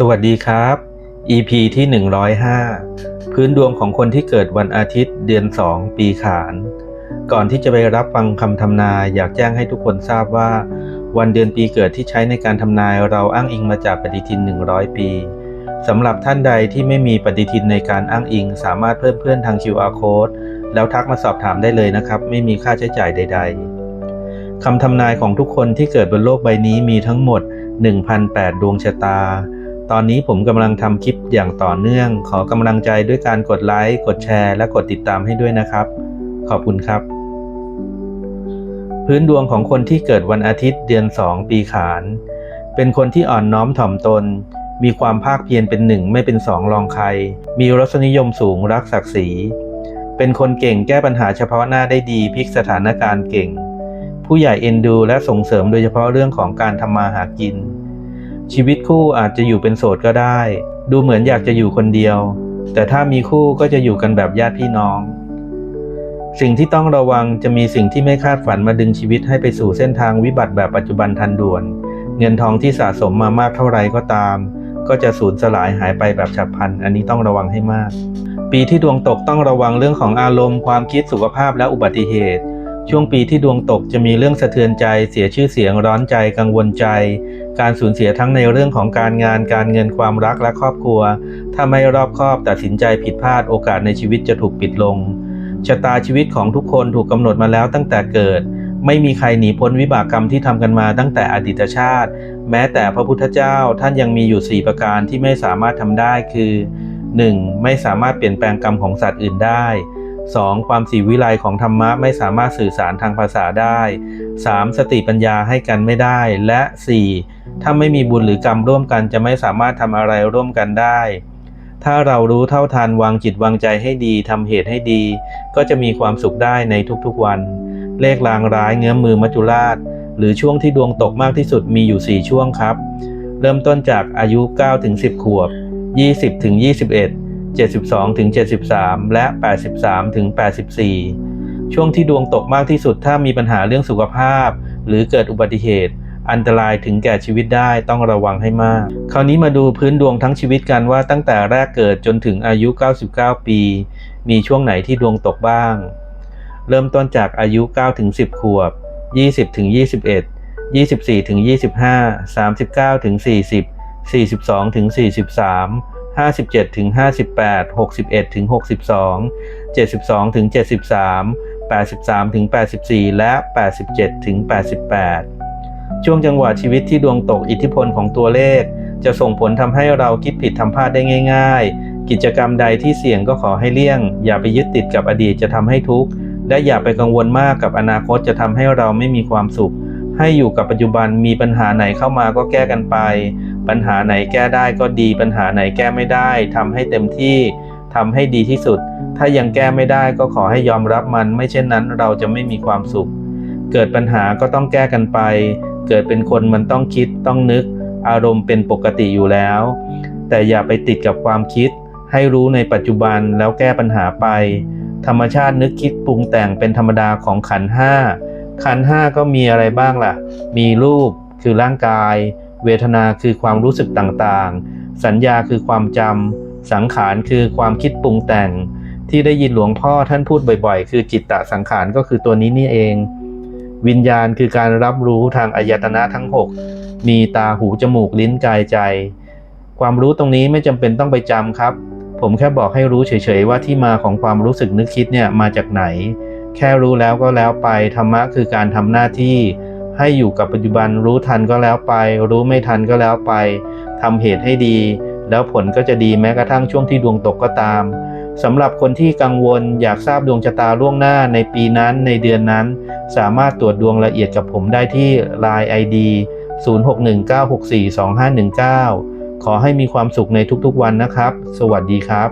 สวัสดีครับ EP ที่ 105 พื้นดวงของคนที่เกิดวันอาทิตย์เดือน 2 ปีขาน ก่อนที่จะไปรับฟังคำทำนายอยากแจ้งให้ทุกคนทราบว่า วันเดือนปีเกิดที่ใช้ในการทำนายเราอ้างอิงมาจากปฏิทิน 100 ปีสำหรับท่านใดที่ไม่มีปฏิทินในการอ้างอิง สามารถเพิ่มเพื่อนทาง QR code แล้วทักมาสอบถามได้เลยนะครับ ไม่มีค่าใช้จ่ายใด ๆคำทำนายของทุกคนที่เกิดบนโลกใบนี้มีทั้งหมด 1,008 ดวงชะตา ตอนนี้ผมกำลังทำคลิปอย่างต่อเนื่อง ขอกำลังใจด้วยการกดไลค์ กดแชร์ และกดติดตามให้ด้วยนะครับ ขอบคุณครับ พื้นดวงของคนที่เกิดวันอาทิตย์เดือน 2 ปีขาน เป็นคนที่อ่อนน้อมถ่อมตน มีความภาคเพียรเป็นหนึ่งไม่เป็นสองรองใคร มีรสนิยมสูงรักศักดิ์ศรีเป็นคนเก่งแก้ปัญหาเฉพาะหน้าได้ดีพลิกสถานการณ์เก่ง ผู้ใหญ่เอ็นดูและส่งเสริมโดยเฉพาะเรื่องของการทำมาหากิน ชีวิตคู่อาจจะอยู่เป็นโสดก็ได้ ดูเหมือนอยากจะอยู่คนเดียว แต่ถ้ามีคู่ก็จะอยู่กันแบบญาติพี่น้อง สิ่งที่ต้องระวังจะมีสิ่งที่ไม่คาดฝันมาดึงชีวิตให้ไปสู่เส้นทางวิบัติแบบปัจจุบันทันด่วน เงินทองที่สะสมมามากเท่าไรก็ตาม ก็จะสูญสลายหายไปแบบฉับพลัน อันนี้ต้องระวังให้มาก ปีที่ดวงตกต้องระวังเรื่องของอารมณ์ความคิดสุขภาพและอุบัติเหตุ ช่วงปีที่ดวงตกจะมีเรื่องสะเทือนใจ เสียชื่อเสียงร้อนใจกังวลใจ การสูญเสียทั้งในเรื่องของการงาน การเงินความรักและครอบครัว ถ้าไม่รอบคอบตัดสินใจผิดพลาดโอกาสในชีวิตจะถูกปิดลง ชะตาชีวิตของทุกคนถูกกำหนดมาแล้วตั้งแต่เกิด ไม่มีใครหนีพ้นวิบากกรรมที่ทำกันมาตั้งแต่อดีตชาติ แม้แต่พระพุทธเจ้าท่านยังมีอยู่ 4 ประการที่ไม่สามารถทำได้คือ 1. ไม่สามารถเปลี่ยนแปลงกรรมของสัตว์อื่นได้ 2. ความสีวิไลของธรรมะไม่สามารถสื่อสารทางภาษาได้ 3. สติปัญญาให้กันไม่ได้ และ 4. ถ้าไม่มีบุญหรือกรรมร่วมกันจะไม่สามารถทำอะไรร่วมกันได้ ถ้าเรารู้เท่าทันวางจิตวางใจให้ดีทำเหตุให้ดี ก็จะมีความสุขได้ในทุกๆวัน เลขลางร้ายเงื้อมือมัจจุราช หรือช่วงที่ดวงตกมากที่สุดมีอยู่ 4 ช่วงครับ เริ่มต้นจากอายุ9ถึง10 ขวบ 20ถึง21 72ถึง73 และ 83ถึง84 ช่วงที่ดวงตกมากที่สุดถ้ามีปัญหาเรื่องสุขภาพ หรือเกิดอุบัติเหตุ อันตรายถึงแก่ชีวิตได้ต้องระวังให้มาก คราวนี้มาดูพื้นดวงทั้งชีวิตกันว่าตั้งแต่แรกเกิดจนถึงอายุ 99 ปี มีช่วงไหนที่ดวงตกบ้าง เริ่มต้นจากอายุ 9 ถึง 10 ขวบ 20 ถึง 21 24 ถึง 25 39 ถึง 40 42 ถึง 43 57ถึง58 61ถึง62 72ถึง73 83ถึง84 และ 87ถึง88 ช่วงจังหวะชีวิตที่ดวงตกอิทธิพลของตัวเลข จะส่งผลทำให้เราคิดผิดทำพลาดได้ง่าย ๆ กิจกรรมใดที่เสี่ยงก็ขอให้เลี่ยง อย่าไปยึดติดกับอดีตจะทำให้ทุกข์ และอย่าไปกังวลมากกับอนาคตจะทำให้เราไม่มีความสุข ให้อยู่กับปัจจุบันมีปัญหาไหนเข้ามาก็แก้กันไป ปัญหาไหนแก้ได้ก็ดี ปัญหาไหนแก้ไม่ได้ทำให้เต็มที่ทำให้ดีที่สุด ถ้ายังแก้ไม่ได้ก็ขอให้ยอมรับมัน ไม่เช่นนั้นเราจะไม่มีความสุข เกิดปัญหาก็ต้องแก้กันไป เกิดเป็นคนมันต้องคิดต้องนึก อารมณ์เป็นปกติอยู่แล้ว แต่อย่าไปติดกับความคิด ให้รู้ในปัจจุบันแล้วแก้ปัญหาไป ธรรมชาตินึกคิดปรุงแต่งเป็นธรรมดาของขันห้า ขันห้าก็มีอะไรบ้างล่ะ มีรูปคือร่างกาย เวทนาคือความรู้สึกต่างๆ สัญญาคือความจำ สังขารคือความคิดปรุงแต่ง ที่ได้ยินหลวงพ่อท่านพูดบ่อยๆ คือจิตตะสังขารก็คือตัวนี้นี่เอง วิญญาณคือการรับรู้ทางอายตนะทั้ง 6 มีตาหูจมูกลิ้นกายใจ ความรู้ตรงนี้ไม่จำเป็นต้องไปจำครับ ผมแค่บอกให้รู้เฉยๆว่าที่มาของความรู้สึกนึกคิดเนี่ยมาจากไหน แค่รู้แล้วก็แล้วไปธรรมะคือการทำหน้าที่ ให้อยู่กับปัจจุบันรู้ทันก็แล้วไป รู้ไม่ทันก็แล้วไปทำเหตุให้ดี แล้วผลก็จะดีแม้กระทั่งช่วงที่ดวงตกก็ตามสำหรับคนที่กังวลอยากทราบดวงชะตาล่วงหน้าในปีนั้นในเดือนนั้น สามารถตรวจดวงละเอียดกับผมได้ที่ Line ID 0619642519 ขอให้มีความสุขในทุกๆวันนะครับ สวัสดีครับ